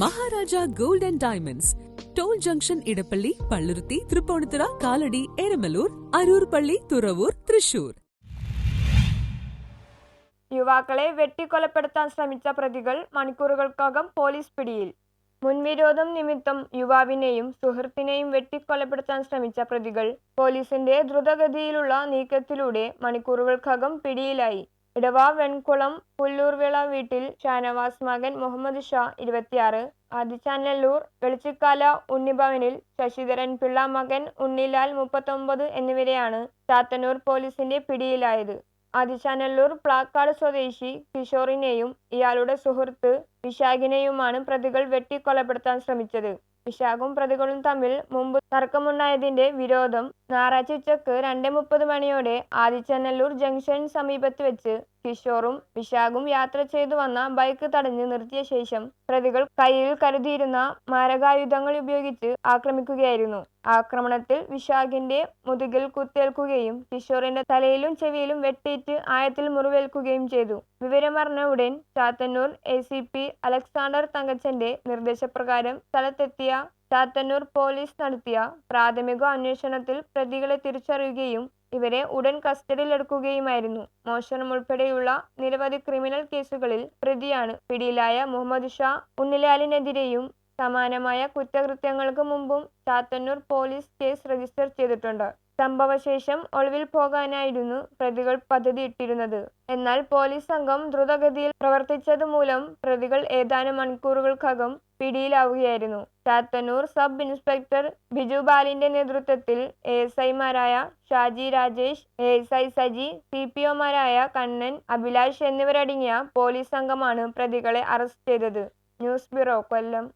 Maharaja gold and diamonds. Toll junction Edappally Palluruthy Tripunithura Kalady Eramalloor Aroor പള്ളി തുറവൂർ തൃശൂർ. യുവാക്കളെ വെട്ടിക്കൊലപ്പെടുത്താൻ ശ്രമിച്ച പ്രതികൾ മണിക്കൂറുകൾക്കകം പോലീസ് പിടിയിൽ. മുൻവിരോധം നിമിത്തം യുവാവിനെയും സുഹൃത്തിനെയും വെട്ടിക്കൊലപ്പെടുത്താൻ ശ്രമിച്ച പ്രതികൾ പോലീസിന്റെ ദ്രുതഗതിയിലുള്ള നീക്കത്തിലൂടെ മണിക്കൂറുകൾക്കകം പിടിയിലായി. ഇടവ വെൺകുളം പുല്ലൂർവിള വീട്ടിൽ ഷാനവാസ് മകൻ മുഹമ്മദ് ഷാ ഇരുപത്തിയാറ് ആദിച്ചാനല്ലൂർ വെളിച്ചിക്കാല ഉണ്ണിഭവനിൽ ശശിധരൻ പിള്ള മകൻ ഉണ്ണിലാൽ മുപ്പത്തൊമ്പത് എന്നിവരെയാണ് ചാത്തന്നൂർ പോലീസിന്റെ പിടിയിലായത്. ആദിച്ചാനല്ലൂർ പ്ലാക്കാട് സ്വദേശി കിഷോറിനെയും ഇയാളുടെ സുഹൃത്ത് വിശാഖിനെയുമാണ് പ്രതികൾ വെട്ടിക്കൊലപ്പെടുത്താൻ ശ്രമിച്ചത്. വിശാഖും പ്രതികളും തമ്മിൽ മുമ്പ് തർക്കമുണ്ടായതിന്റെ വിരോധം ഞായറാഴ്ച ഉച്ചയ്ക്ക് രണ്ടേ മുപ്പത് മണിയോടെ ആദിച്ചനല്ലൂർ ജംഗ്ഷൻ സമീപത്ത് വെച്ച് കിഷോറും വിശാഖും യാത്ര ചെയ്തു വന്ന ബൈക്ക് തടഞ്ഞ് നിർത്തിയ ശേഷം പ്രതികൾ കയ്യിൽ കരുതിയിരുന്ന മാരകായുധങ്ങൾ ഉപയോഗിച്ച് ആക്രമിക്കുകയായിരുന്നു. ആക്രമണത്തിൽ വിശാഖിന്റെ മുതുകിൽ കുത്തേൽക്കുകയും കിഷോറിന്റെ തലയിലും ചെവിയിലും വെട്ടിയിട്ട് ആയത്തിൽ മുറിവേൽക്കുകയും ചെയ്തു. വിവരമറിഞ്ഞ ഉടൻ Chathannoor A C P Alexander തങ്കച്ചന്റെ നിർദ്ദേശപ്രകാരം സ്ഥലത്തെത്തിയ ചാത്തന്നൂർ പോലീസ് നടത്തിയ പ്രാഥമിക അന്വേഷണത്തിൽ പ്രതികളെ തിരിച്ചറിയുകയും ഇവരെ ഉടൻ കസ്റ്റഡിയിലെടുക്കുകയുമായിരുന്നു. മോഷണം ഉൾപ്പെടെയുള്ള നിരവധി ക്രിമിനൽ കേസുകളിൽ പ്രതിയാണ് പിടിയിലായ മുഹമ്മദ് ഷാ. ഉണ്ണിലാലിനെതിരെയും സമാനമായ കുറ്റകൃത്യങ്ങൾക്ക് മുമ്പും ചാത്തന്നൂർ പോലീസ് കേസ് രജിസ്റ്റർ ചെയ്തിട്ടുണ്ട്. സംഭവശേഷം ഒളിവിൽ പോകാനായിരുന്നു പ്രതികൾ പദ്ധതിയിട്ടിരുന്നത് എന്നാൽ പോലീസ് സംഘം ദ്രുതഗതിയിൽ പ്രവർത്തിച്ചതുമൂലം പ്രതികൾ ഏതാനും മണിക്കൂറുകൾക്കകം പിടിയിലാവുകയായിരുന്നു. ചാത്തന്നൂർ സബ് ഇൻസ്പെക്ടർ ബിജു ബാലിന്റെ നേതൃത്വത്തിൽ എ എസ് ഐമാരായ Shaji Rajesh A S I Saji C P ഒമാരായ Kannan Abhilash എന്നിവരടങ്ങിയ പോലീസ് സംഘമാണ് പ്രതികളെ അറസ്റ്റ് ചെയ്തത്. News bureau Kollam.